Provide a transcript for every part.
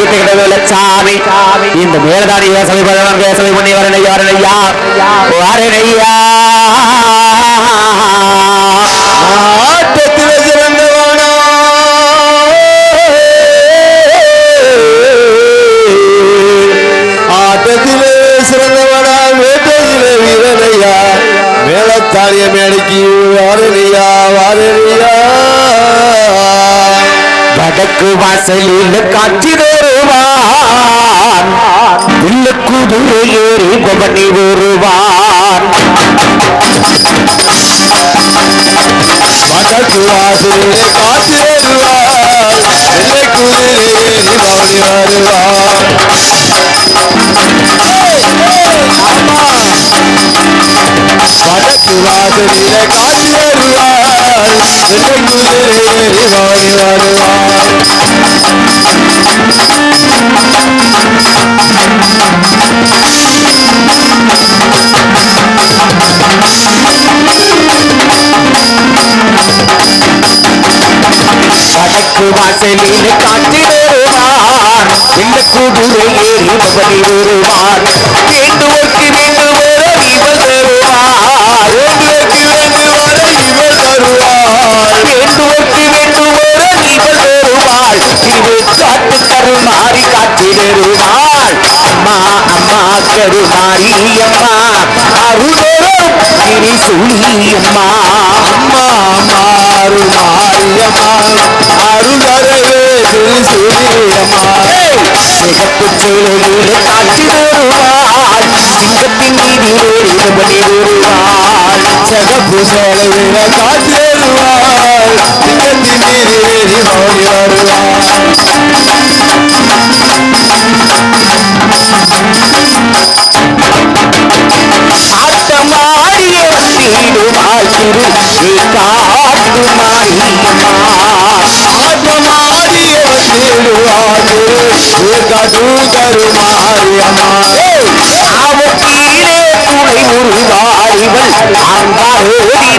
நான் துக்கிட்ட இந்த மேலதாரி வேசவை பகவான் வேசவை பண்ணி வரணையா வரணையா. வரணையா. சிறந்தவனா ஆட்டத்திலே சிறந்தவனா வேட்டையிலே வீரனையா. மேலத்தாரிய மேடைக்கு வடக்கு வாசலில் காட்சி மதுரை ஏறி கொபனி வருவான் வடக்கு வாசலிலே காத்து வருவார் வெள்ளை ஏறி வருவார் வாசலிலே காத்து வருவார் வெள்ளை குதிரை ஏறி பவனி வருவார் வடக்கு வாசலில் காட்சி வருவான் இந்த குதிரை ஏறி பவனி வருவான் வேண்டுவோர்க்கு அம்மா கருமாரி அம்மா அருளோரும் திரி சுழியம்மா அம்மா மாறு மாரியம்மா அருளரவே சுழியம்மா சிகப்பு சேலையிலே காட்சி தருவாள் சிங்கத்தின் மீது ஏறி பவனி வருவாள் சிகப்பு சேலையில காட்சி தருவாள் சிங்கத்தின் மீறி ஏறி மோடி வருவாள் காட்டு மாரியம்மா ஆட்டமாடிய வந்திடுவாரு துணை உருவாரிவள் அம்பாரோதிரி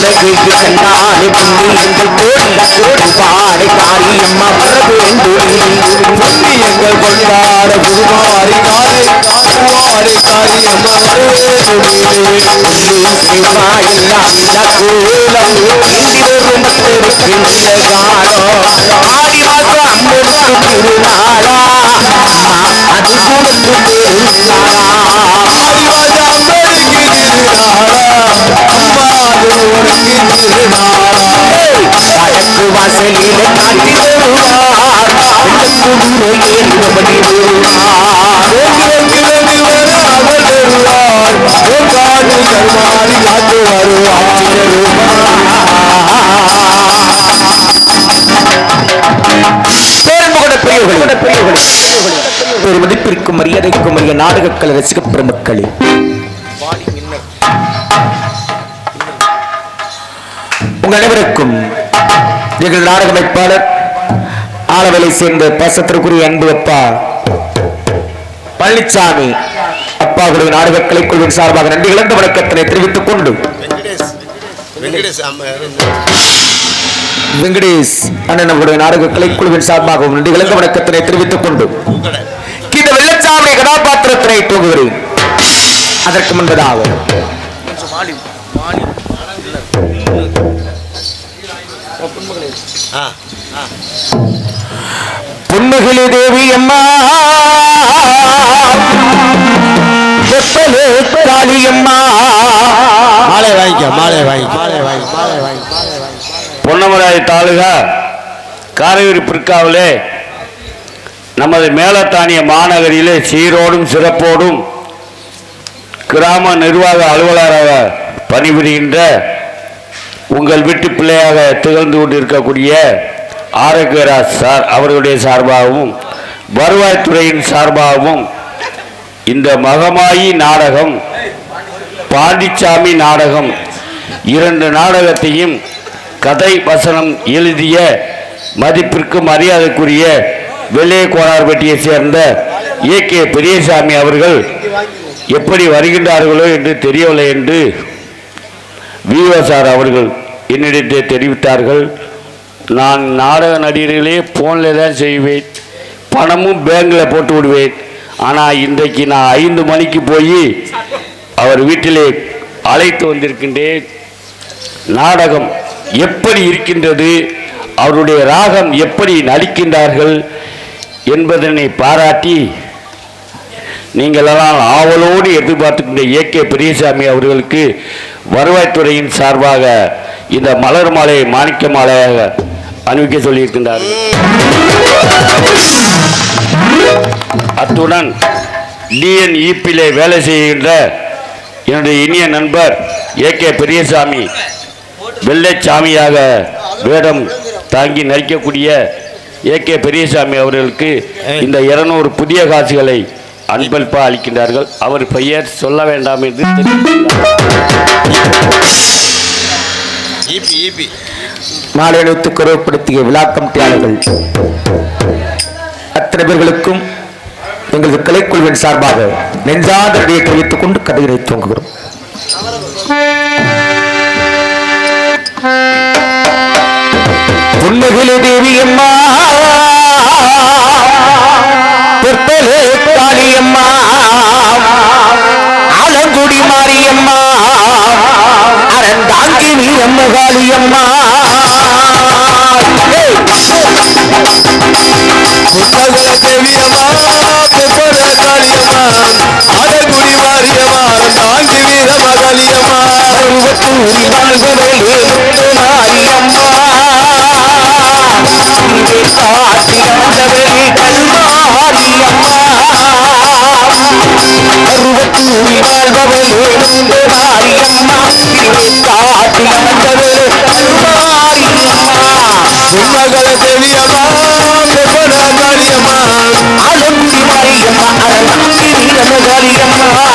உலகிற்கு சென்றாலே புண்ணியங்கள் கோடி கோடி பாடை காரியம்மா வேண்டும் புண்ணியங்கள் கொண்டாட குருமாரி காலை காட்டுவாரி காரி அம்மா அது ஆதிராஜா அம்பருக்கு கண்ணீர் வழக்கு வாசலிலே பெருமதிப்பிற்கும் மரியாதைக்கும் உரிய நாடகக்கலை ரசிக பெருமக்களே உங்கள் அனைவருக்கும் எங்கள் நாடக அமைப்பாளர் ஆலவலை சேர்ந்த பாசத்திற்குரிய அன்பு அப்பா பழனிசாமி அப்பாவுடைய நாடக கலைக்குழுவின் சார்பாக நன்றி இழந்த வணக்கத்தினை தெரிவித்துக் கொண்டு வெங்கடேஷ் அண்ணன் நம்முடைய நாடக கலைக்குழுவின் சார்பாகவும் நன்றி இழந்த வணக்கத்தினை தெரிவித்துக் கொண்டு இந்த வெள்ளச்சாமி கதாபாத்திரத்தினை தூங்குகிறேன். அதற்கு முன்பதாக புன்னகிலி தேவி அம்மா. வெப்பலே காளி அம்மா. மாலை வாங்கிக்க மாலை வாங்கி மாலை வாங்கி மாலை வாங்கி பொன்னமராய் தாலுகா காரையூர் பிற்காவிலே நமது மேலத்தானிய மாநகரிலே சீரோடும் சிறப்போடும் கிராம நிர்வாக அலுவலராக பணிபுரிகின்ற உங்கள் வீட்டு பிள்ளையாக திகழ்ந்து கொண்டிருக்கக்கூடிய ஆரோக்கியராஜ் சார் அவர்களுடைய சார்பாகவும் வருவாய்த்துறையின் சார்பாகவும் இந்த மகமாயி நாடகம் பாண்டிச்சாமி நாடகம் இரண்டு நாடகத்தையும் கதை வசனம் எழுதிய மதிப்பிற்கு மரியாதைக்குரிய வெள்ளைய கோனார்பட்டியை சேர்ந்த ஏ கே பெரியசாமி அவர்கள் எப்படி வருகின்றார்களோ என்று தெரியவில்லை என்று விஓசார் அவர்கள் என்னிடத்தை தெரிவித்தார்கள். நான் நாடக நடிகர்களே ஃபோனில் தான் செய்வேன். பணமும் பேங்கில் போட்டு விடுவேன். ஆனால் இன்றைக்கு நான் ஐந்து மணிக்கு போய் அவர் வீட்டிலே அழைத்து வந்திருக்கின்றேன். நாடகம் எப்படி இருக்கின்றது அவருடைய ராகம் எப்படி நடிக்கின்றார்கள் என்பதனை பாராட்டி நீங்களெல்லாம் ஆவலோடு எதிர்பார்த்துக்கின்ற ஏ கே பெரியசாமி அவர்களுக்கு வருவாய்த்துறையின் சார்பாக இந்த மலர் மாலை மாணிக்க மாலையாக அணிவிக்க சொல்லியிருக்கின்றார்கள். அத்துடன் டிஎன் வேலை செய்கின்ற என்னுடைய இனிய நண்பர் ஏ கே பெரியசாமி வெள்ளைச்சாமியாக வேடம் தாங்கி நடிக்கக்கூடிய ஏ கே பெரியசாமி அவர்களுக்கு இந்த இருநூறு புதிய காசுகளை அன்பளிப்பாக அளிக்கின்றார்கள். அவர் பெயர் சொல்ல வேண்டாம் என்று தெரிவித்துள்ளார். ஈபி ஈபி. மாலை அணிவித்து குறைப்படுத்திய விழா கமிட்டியாளர்கள் அத்தனை பேர்களுக்கும் எங்களது கலைக்குழுவின் சார்பாக நெஞ்சாத நடிகை தெரிவித்துக் கொண்டு கதைகளை துவங்குகிறோம். புன்னகிலி தேவி அம்மா அறந்தாங்கி வீரம்ம காளியம்மா ஏய்! முன்னகுல தேவியம்மா பெப்பர காளியம்மா அழகுடி வீரம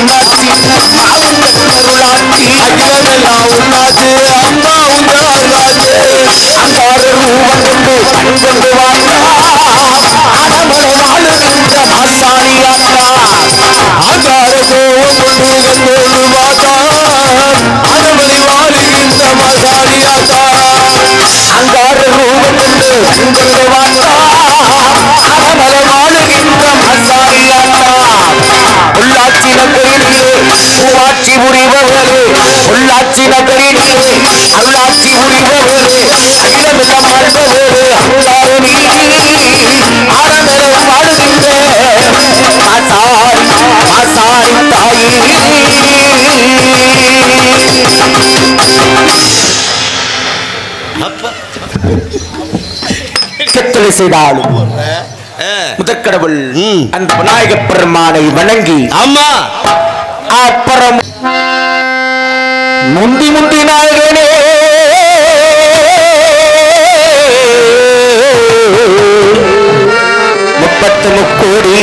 Fatima கத்தளை செய்தாலும் முதற்கடவுள். அந்த விநாயக பெருமானை வணங்கி அம்மா அப்புறம் முந்தி முந்தி நாயகனே. முப்பத்து முக்கோடி.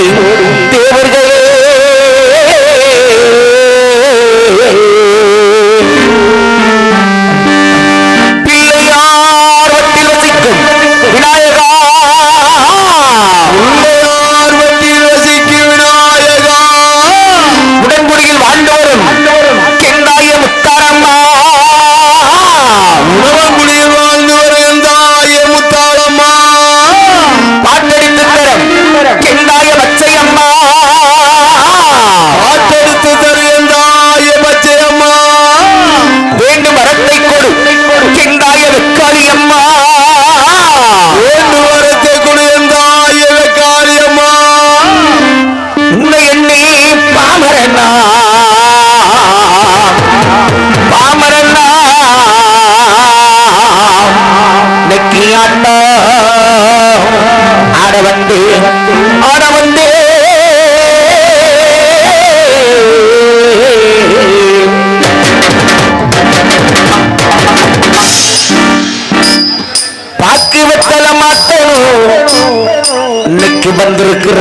இன்னைக்கு வந்திருக்கிற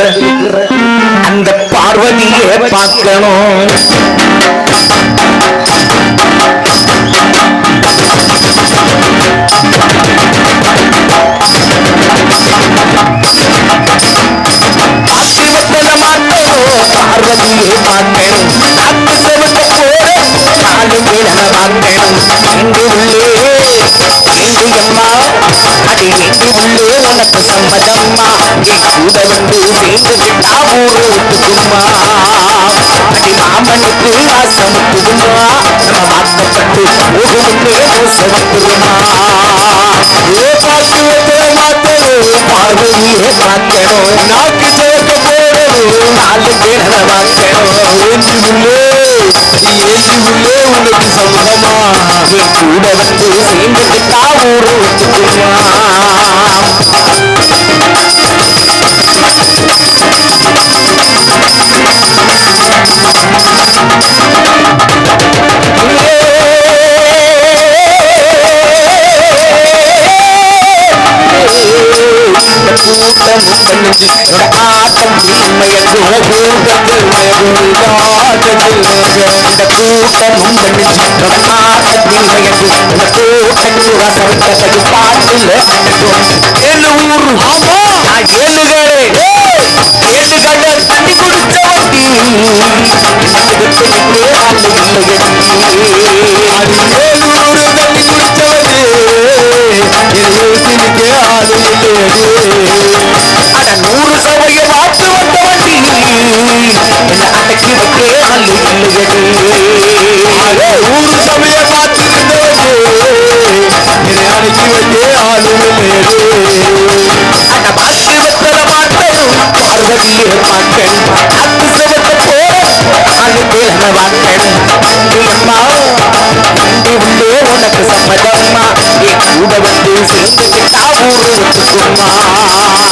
அந்த பார்வதியே பார்க்கணும். பார்வதியை பார்க்கணும். போற பார்க்கணும். உள்ளே இங்கு அம்மா அது இங்கு உள்ளே உனக்கு சம்மதம்மா நீ கூட வந்து சேர்ந்து விட்டா ஊரு ஒத்துக்குமா அடி மாமனுக்கு ஆசமுத்துக்குமா நம்ம வாக்கப்பட்டு ஒரு முன்னே மோசமத்துக்குமா ஏ பாட்டு வெத்தலை மாத்தணும் பார்வையே பார்க்கணும் நாக்கு சேர்க்க போறது நாலு பேரை பார்க்கணும் உள்ளே உள்ளே உனக்கு சம்மதமா நீ கூட வந்து சேர்ந்து விட்டா ஒத்துக்குமா இந்த கூட்டம் உண்மையன்று ஆட்டத்தின்மையன்று இந்த கூட்டத்தில் வசந்தது பாட்டில் ஏழு ஊரு நான் ஏழுகளே ஏழுகளை தண்ணி குடிச்ச உனக்கு உனக்கு சம்மதம்மா? நீ கூட வந்து சேர்ந்து விட்டா ஊரு ஒத்துக்குமா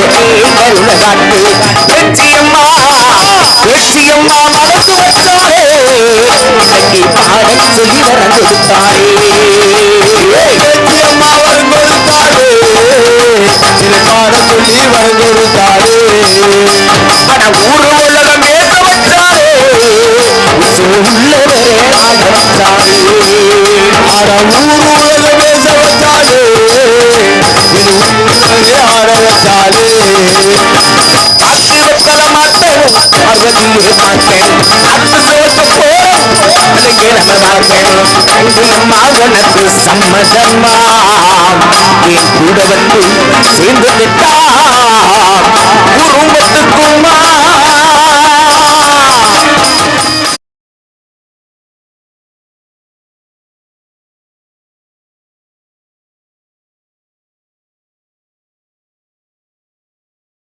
கூட வருது கருண காட்டு வெற்றியம்மா வெற்றியம்மா மனசு வச்சாரே இன்னைக்கு பாட சொல்லி வரந்துட்டாரே அம்மா வரம் கொடுத்தாரு திருப்பாட சொல்லி வரம் கொடுத்தாரு அட ஊரு உலகம் ஏக வச்சாரே உள்ளவரே ஆக வச்சாரே ஆட ஊர் நம்ம மாட்டேன் அங்கேயம்மா என் கூட வந்து சேர்ந்து விட்டா குடும்பத்துக்குமா